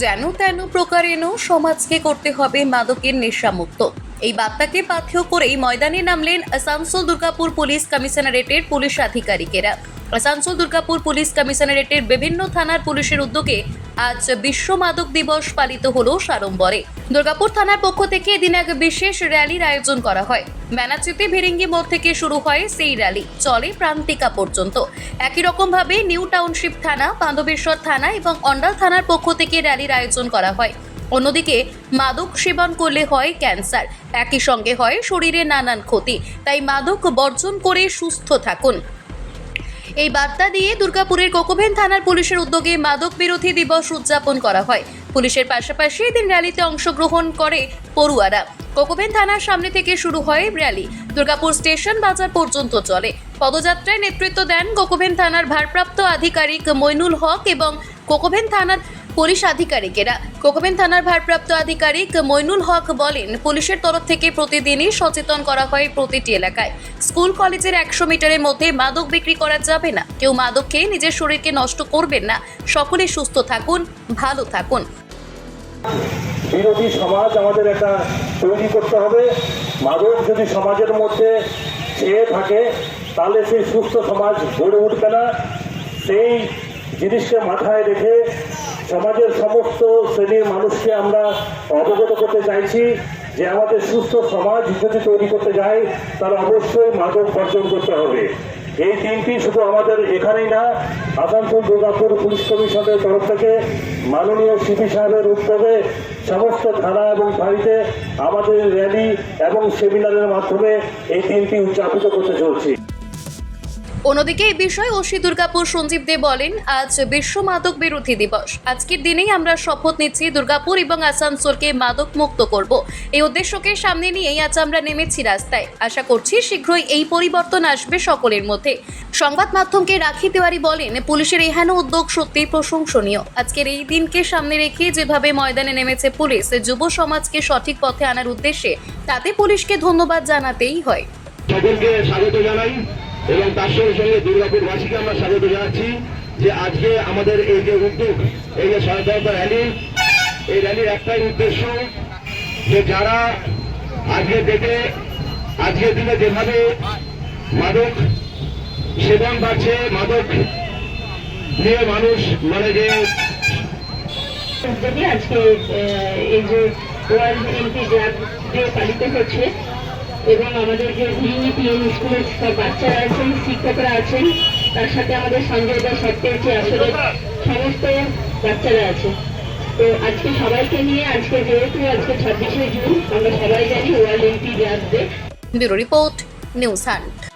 যেন তেন প্রকারেণ সমাজকে করতে হবে মাদকের নেশামুক্ত। এই বার্তাকে পাথ্য করেই ময়দানে নামলেন আসানসোল দুর্গাপুর পুলিশ কমিশনারেটের পুলিশ আধিকারিকেরা। আসানসোল দুর্গাপুর পুলিশ কমিশনারেটের বিভিন্ন থানার পুলিশের উদ্যোগে আজ বিশ্ব মাদক দিবস পালিত হলো সাড়ম্বরে। দুর্গাপুর থানার পক্ষ থেকে এদিন এক বিশেষ র্যালির আয়োজন করা হয়। ব্যানাচিতে ভেরিঙ্গি মোড় থেকে শুরু হয় সেই র্যালি। চলে প্রান্তিকা পর্যন্ত। একই রকমভাবে নিউ টাউনশিপ থানা, বান্ধবেশ্বর থানা এবং অন্ডাল থানার পক্ষ থেকে র্যালির আয়োজন করা হয়। অন্যদিকে, মাদক সেবন করলে হয় ক্যান্সার। একই সঙ্গে হয় শরীরে নানান ক্ষতি। তাই মাদক বর্জন করে সুস্থ থাকুন। এই বার্তা দিয়ে দুর্গাপুরের কোকোভেন থানার পুলিশের উদ্যোগে মাদক বিরোধী দিবস উদযাপন করা হয়। পুলিশের পাশাপাশি এদিন র্যালিতে অংশগ্রহণ করে পড়ুয়ারা। কোকোভেন থানার সামনে থেকে শুরু হয় র্যালি। দুর্গাপুর স্টেশন বাজার পর্যন্ত চলে। পদযাত্রায় নেতৃত্ব দেন কোকোভেন থানার ভারপ্রাপ্ত আধিকারিক মইনুল হক এবং কোকোভেন থানার পুলিশ আধিকারিকেরা। কোকোভেন থানার ভারপ্রাপ্ত আধিকারিক মইনুল হক বলেন, পুলিশের তরফ থেকে প্রতিদিনই সচেতন করা হয় প্রতিটি এলাকায়। স্কুল কলেজের একশো মিটারের মধ্যে মাদক বিক্রি করা যাবে না। কেউ মাদক খেয়ে নিজের শরীরকে নষ্ট করবেন না। সকলে সুস্থ থাকুন, ভালো থাকুন। বিরোধী সমাজ আমাদের একটা তৈরি করতে হবে। মাদক যদি সমাজের মধ্যে ছেয়ে থাকে, তাহলে সেই সুস্থ সমাজ গড়ে উঠবে না। সেই জিনিসকে মাথায় রেখে সমাজের সমস্ত শ্রেণির মানুষকে আমরা অবগত করতে চাইছি যে আমাদের সুস্থ সমাজ যদি তৈরি করতে যাই তাহলে অবশ্যই মাদক বর্জন করতে হবে। এই দিনটি শুধু আমাদের এখানেই না, আসানসোল, দুর্গাপুর পুলিশ কমিশনের তরফ থেকে মাননীয় সিপি সাহেবের উদ্যোগে সমস্ত থানা এবং বাড়িতে আমাদের র্যালি এবং সেমিনারের মাধ্যমে এই দিনটি উদযাপিত করতে চলছি। অন্যদিকে এই বিষয়ে ওসি দুর্গাপুর সঞ্জীব দে বলেন, আজ বিশ্ব মাদক বিরোধী দিবস। আজকের দিনেই আমরা শপথ নিচ্ছি দুর্গাপুর এবং আসানসোলকে মাদক মুক্ত করব। এই উদ্দেশ্যকে সামনে নিয়েই আজ আমরা নেমেছি রাস্তায়। আশা করছি শীঘ্রই এই পরিবর্তন আসবে সকলের মধ্যে। সংবাদ মাধ্যমকে রাখি তেওয়ারি বলেন, পুলিশের এহেন উদ্যোগ সত্যি প্রশংসনীয়। আজকের এই দিনকে সামনে রেখে যেভাবে ময়দানে নেমেছে পুলিশ, যুব সমাজকে সঠিক পথে আনার উদ্দেশ্যে তাতে পুলিশকে ধন্যবাদ জানাতেই হয়। সকলকে স্বাগত জানাই। এবং তার সঙ্গে সঙ্গে দুর্গাপুরবাসীকে আমরা স্বাগত জানাচ্ছি যে আজকে আমাদের এই যে উদ্যোগ, এই যে সহায়তা র্যালি এই র্যালির একটাই উদ্দেশ্য যে যারা আজকে ডেটে আজকের দিনে যেভাবে মাদক সেবন বাড়ছে, মাদক নিয়ে মানুষ মানে যে আজকে এই যে ওয়ার্ল্ড ড্রাগ ডে পালিত হচ্ছে এবং আমাদের যে ভিইপিএম স্কুলের সব বাচ্চারা আছেন, শিক্ষকরা আছেন, তার সাথে আমাদের সঞ্জয় দা সত্যি আছে আসলে সমস্ত বাচ্চারা আছে। তো আজকে সবাইকে নিয়ে আজকে যেহেতু আজকে ছাব্বিশে জুন, আমরা সবাই জানি ওয়ার্ল্ড এমপি ডে আসবে ব্যুরো রিপোর্ট, নিউজ হান্ট।